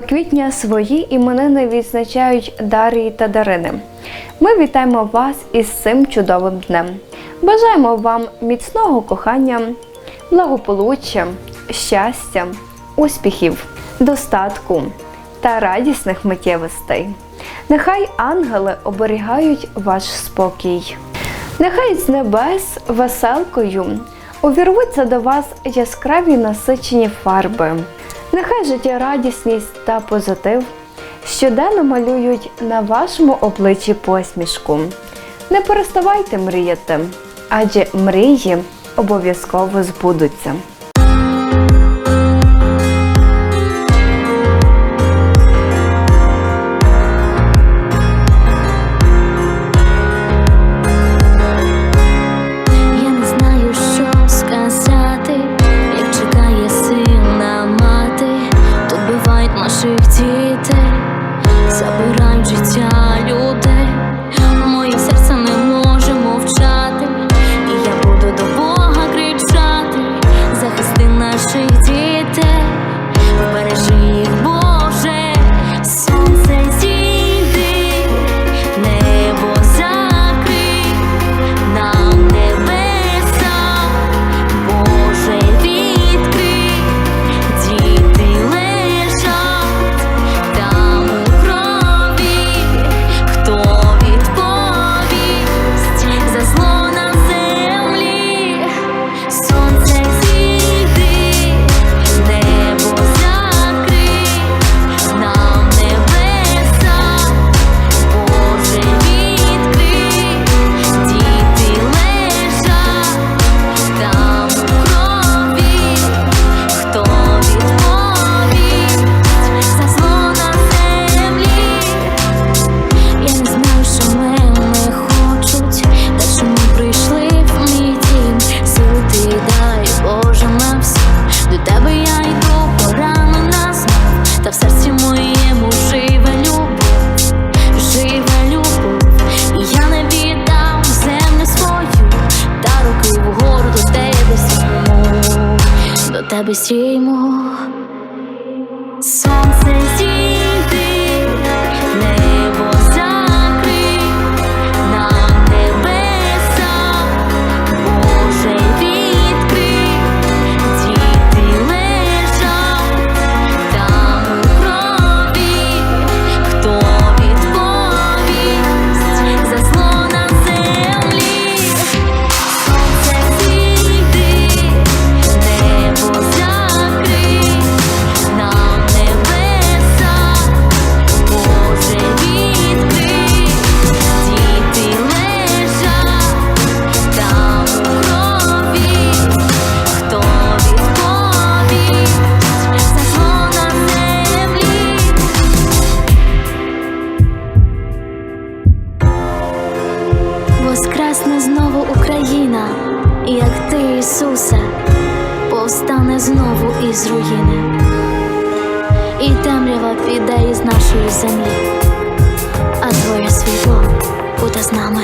квітня свої іменини відзначають Дарії та Дарини. Ми вітаємо вас із цим чудовим днем. Бажаємо вам міцного кохання, благополуччя, щастя, успіхів, достатку та радісних миттєвостей. Нехай ангели оберігають ваш спокій. Нехай з небес веселкою увірвуться до вас яскраві насичені фарби. Нехай життєрадісність та позитив щоденно малюють на вашому обличчі посмішку. Не переставайте мріяти, адже мрії обов'язково збудуться. Наших дітей, тебе. Сонце зійди, Ісусе, повстане знову із руїни, і темрява піде із нашої землі, а твоє світло буде з нами.